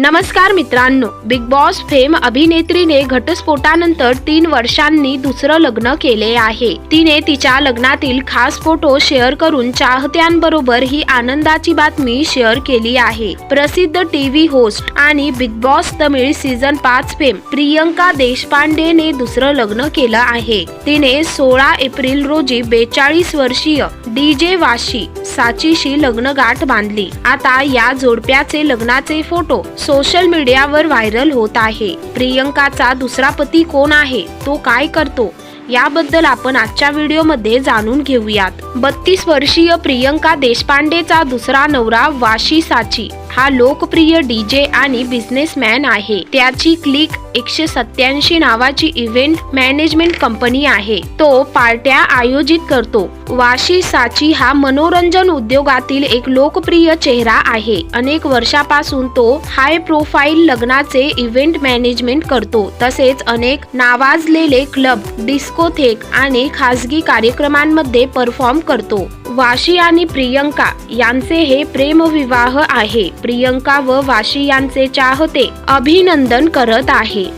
नमस्कार मित्रांनो Bigg Boss fame अभिनेत्रीने घटस्फोटानंतर तीन वर्षांनी दुसरं लग्न केले आहे. तिने तिच्या लग्नातील खास फोटो शेअर करून चाहत्यांबरोबर ही आनंदाची बातमी शेअर केली आहे. प्रसिद्ध टीव्ही होस्ट आणि बिग बॉस तमिळ सीझन पाच फेम प्रियंका देशपांडेने दुसरं लग्न केलं आहे. तिने सोळा एप्रिल रोजी बेचाळीस वर्षीय डी जे वाशी साचीशी लग्नगाठ बांधली. आता या जोडप्याचे लग्नाचे फोटो सोशल मीडियावर व्हायरल होत आहे. प्रियंकाचा दुसरा पती कोण आहे? तो काय करतो? याबद्दल आपण आजच्या व्हिडिओमध्ये जाणून घेऊयात. बत्तीस वर्षीय प्रियंका देशपांडेचा दुसरा नवरा वाशी साची. हा लोकप्रिय डीजे आणि बिझनेसमॅन आहे. त्याची क्लिक एकशे सत्याऐंशी नावाची इव्हेंट मॅनेजमेंट कंपनी आहे. तो पार्ट्या आयोजित करतो. वाशी साची हा मनोरंजन उद्योगातील एक लोकप्रिय चेहरा आहे. अनेक वर्षापासून तो हाय प्रोफाईल लग्नाचे इव्हेंट मॅनेजमेंट करतो. तसेच अनेक नावाजलेले क्लब डिस्कोथेक आणि खासगी कार्यक्रमांमध्ये परफॉर्म करतो. वाशी आणि प्रियंका यांचे हे प्रेमविवाह आहे. प्रियंका व वाशी यांचे चाहते अभिनंदन करत आहे.